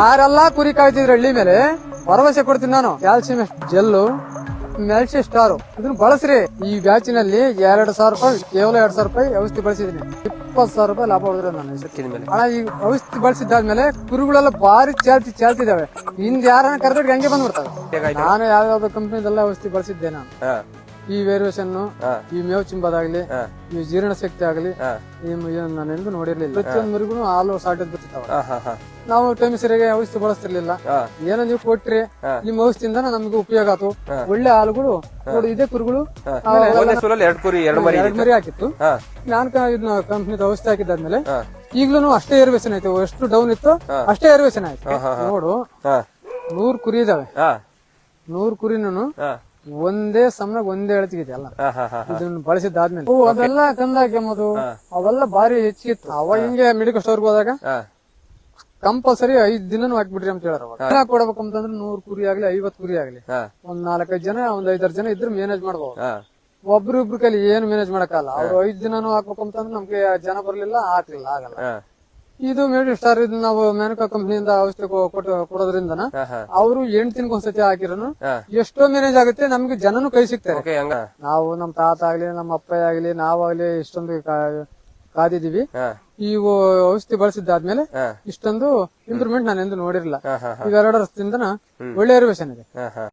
ಯಾರೆಲ್ಲಾ ಕುರಿ ಕಾಯ್ತಿದ್ರು ಹಳ್ಳಿ ಮೇಲೆ ಭರವಸೆ ಕೊಡ್ತೀನಿ ನಾನು. ಕ್ಯಾಲ್ಸಿಯಂ ಜೆಲ್ಲು ಮೆಲ್ಸಿ ಸ್ಟಾರು ಇದನ್ನ ಬಳಸ್ರಿ. ಈ ಬ್ಯಾಚಿನಲ್ಲಿ ಎರಡು ಸಾವಿರ ರೂಪಾಯಿ ಕೇವಲ ಎರಡ್ ಸಾವಿರ ರೂಪಾಯಿ ಔಷಧಿ ಬಳಸಿದೀನಿ ಇಪ್ಪತ್ತು ಸಾವಿರ ರೂಪಾಯಿ ಲಾಭ ಹೊಡೆದ್ರೆ ನಾನು. ಮೇಲೆ ಹಣ ಈ ಔಷಧಿ ಬಳಸಿದ್ದಾದ್ಮೇಲೆ ಕುರುಗಳೆಲ್ಲ ಬಾರಿ ಚಾಲ್ತಿ ಚಾಲ್ತಿದಾವೆ ಹಿಂದ್ ಯಾರನ್ನ ಕರೆದ್ರೆ ಹಂಗೆ ಬಂದ್ಬಿಡ್ತಾವೆ ನಾನು ಯಾವ್ಯಾವ ಕಂಪ್ನಿದೆಲ್ಲ ಔಷಧಿ ಬಳಸಿದ್ದೆ ನಾನು. ಈ ವೇರಿಯೇಷನ್ ಈ ಮೇವು ಚಿಂಬದಾಗ್ಲಿ ಈ ಜೀರ್ಣ ಶಕ್ತಿ ಆಗಲಿ ನಾನು ಎಂದು ನೋಡಿರ್ಲಿಲ್ಲ. ಪ್ರತಿಯೊಂದು ಮರಿಗೂ ಹಾಲು ಹಾ ಹಾ ನಾವು ಟೈಮ್ ಸರಿಯಾಗಿ ಔಷಧಿ ಬಳಸ್ತಿರ್ಲಿಲ್ಲ. ಏನೋ ನೀವು ಕೊಟ್ರಿ ನಿಮ್ ನಿಮ್ಮ ಔಷಧಿಯಿಂದ ನಮ್ಗೆ ಉಪಯೋಗ ಆತು. ಒಳ್ಳೆ ಹಾಲುಗಳು ನೋಡಿ ಇದೇ ಕುರುಗಳು ಎರಡು ಮರಿ ಹಾಕಿತ್ತು. ನಾನು ಕಂಪ್ನಿ ಇದನ್ನ ಔಷಧಿ ಹಾಕಿದ್ದಾದ್ಮೇಲೆ ಈಗ್ಲೂ ಅಷ್ಟೇ ಏರ್ವೇಷನ್ ಆಯ್ತು. ಎಷ್ಟು ಡೌನ್ ಇತ್ತು ಅಷ್ಟೇ ಏರ್ವೇಷನ್ ಆಯ್ತು. ನೋಡು. ನೂರ್ ಕುರಿ ಇದಾವೆ. ನೂರ್ ಕುರಿನೂ ಒಂದೇ ಸಮನಾಗ ಒಂದೇ ಹೇಳ್ತಿಗಿದೆ ಅಲ್ಲ? ಇದನ್ನ ಬಳಸಿದ್ದಾದ್ಮೇಲೆ. ಓ, ಅದೆಲ್ಲ ಕಂದ ಕೆಮ್ಮದು ಅವೆಲ್ಲ ಬಾರಿ ಹೆಚ್ಚಿತ್ತು ಅವಾಗ ಹಿಂಗೆ ಮೆಡಿಕಲ್ ಸ್ಟೋರ್ಗೆ ಹೋದಾಗ ಕಂಪಲ್ಸರಿ ಐದ್ ದಿನನೂ ಹಾಕ್ಬಿಟ್ರಿ ಅಂತ ಹೇಳಾರ ಅವಾಗ. ಕೊಡ್ಬೇಕು ಅಂತಂದ್ರೆ ನೂರ್ ಕುರಿ ಆಗ್ಲಿ ಐವತ್ ಕುರಿ ಆಗ್ಲಿ. ಒಂದ್ ನಾಲ್ಕೈದು ಜನ ಒಂದ್ ಐದಾರು ಜನ ಇದ್ರೆ ಮ್ಯಾನೇಜ್ ಮಾಡ್ಬೋದು. ಒಬ್ರು ಇಬ್ರು ಕೈಲಿ ಏನು ಮ್ಯಾನೇಜ್ ಮಾಡಕ್ಕಲ್ಲ ಅವ್ರು ಐದ್ ದಿನಾನು ಹಾಕ್ಬೇಕು ಅಂತಂದ್ರೆ ನಮ್ಗೆ ಜನ ಬರ್ಲಿಲ್ಲ ಹಾಕ್ಲಿಲ್ಲ ಆಗಲ್ಲ. ಇದು ಮೇಡಿ ಸ್ಟಾರ್ ಇದು ನಾವು ಮ್ಯಾನುಕಾ ಕಂಪನಿಯಿಂದ ಔಷಧಿ ಕೊಡೋದ್ರಿಂದ ಕೊಟ್ಟು ಅವರು ಎಂಟು ಒಂದ್ಸತಿ ಹಾಕಿರೋನು. ಎಷ್ಟೋ ಮ್ಯಾನೇಜ್ ಆಗುತ್ತೆ ನಮ್ಗೆ ಜನನು ಕೈ ಸಿಗ್ತಾರೆ. ನಾವು ನಮ್ ತಾತ ಆಗ್ಲಿ ನಮ್ಮ ಅಪ್ಪ ಆಗ್ಲಿ ನಾವಾಗ್ಲಿ ಇಷ್ಟೊಂದು ಕಾದಿದೀವಿ ಈ ಔಷಧಿ ಬಳಸಿದ್ದಾದ್ಮೇಲೆ ಇಷ್ಟೊಂದು ಇಂಪ್ರೂವ್ಮೆಂಟ್ ನಾನು ಎಂದು ನೋಡಿರಲಿಲ್ಲ ವರ್ಷದಿಂದ ಒಳ್ಳೆ ಇರುವೇಶನ್ ಇದೆ.